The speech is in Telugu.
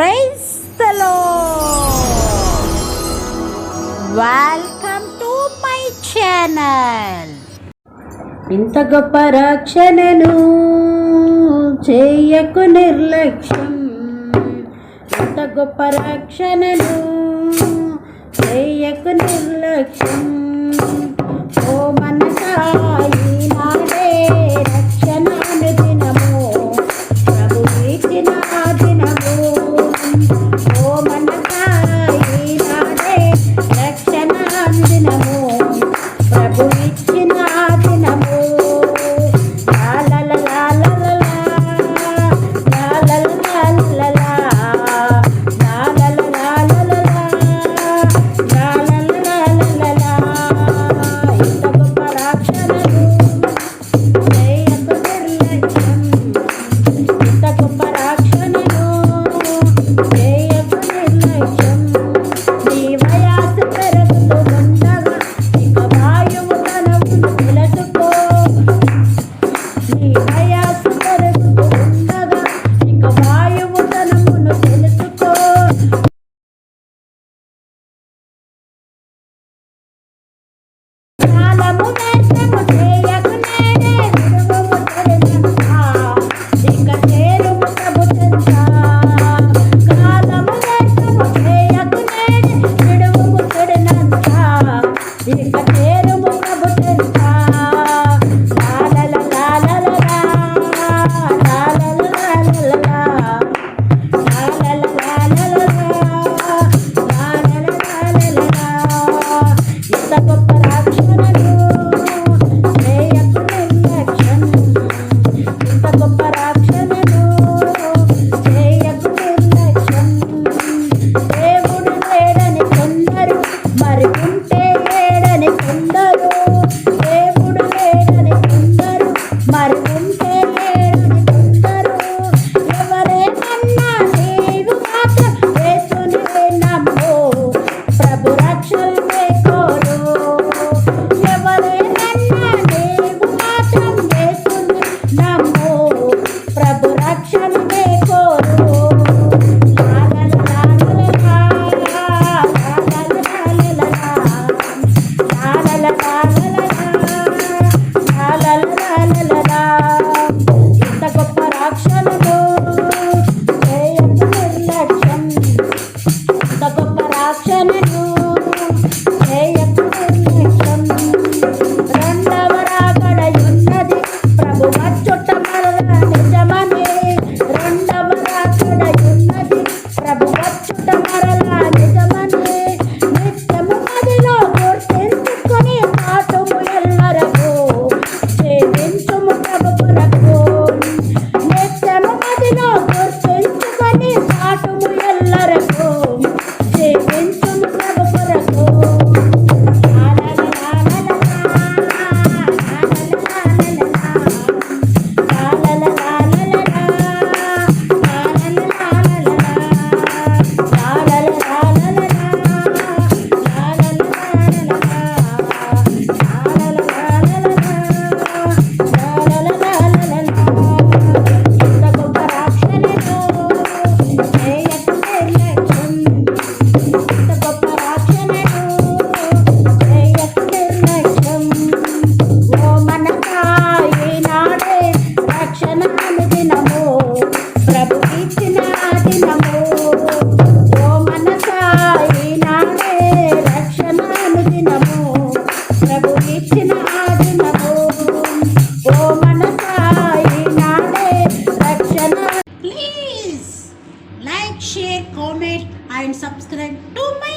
Praise welcome to my channel ఇంత గొప్ప రక్షణను చేయకు నిర్లక్ష్యం. ఇంత గొప్ప రక్షణను చేయకు నిర్లక్ష్యం. ఓ మనసాయి la la una. Thank. And subscribe to my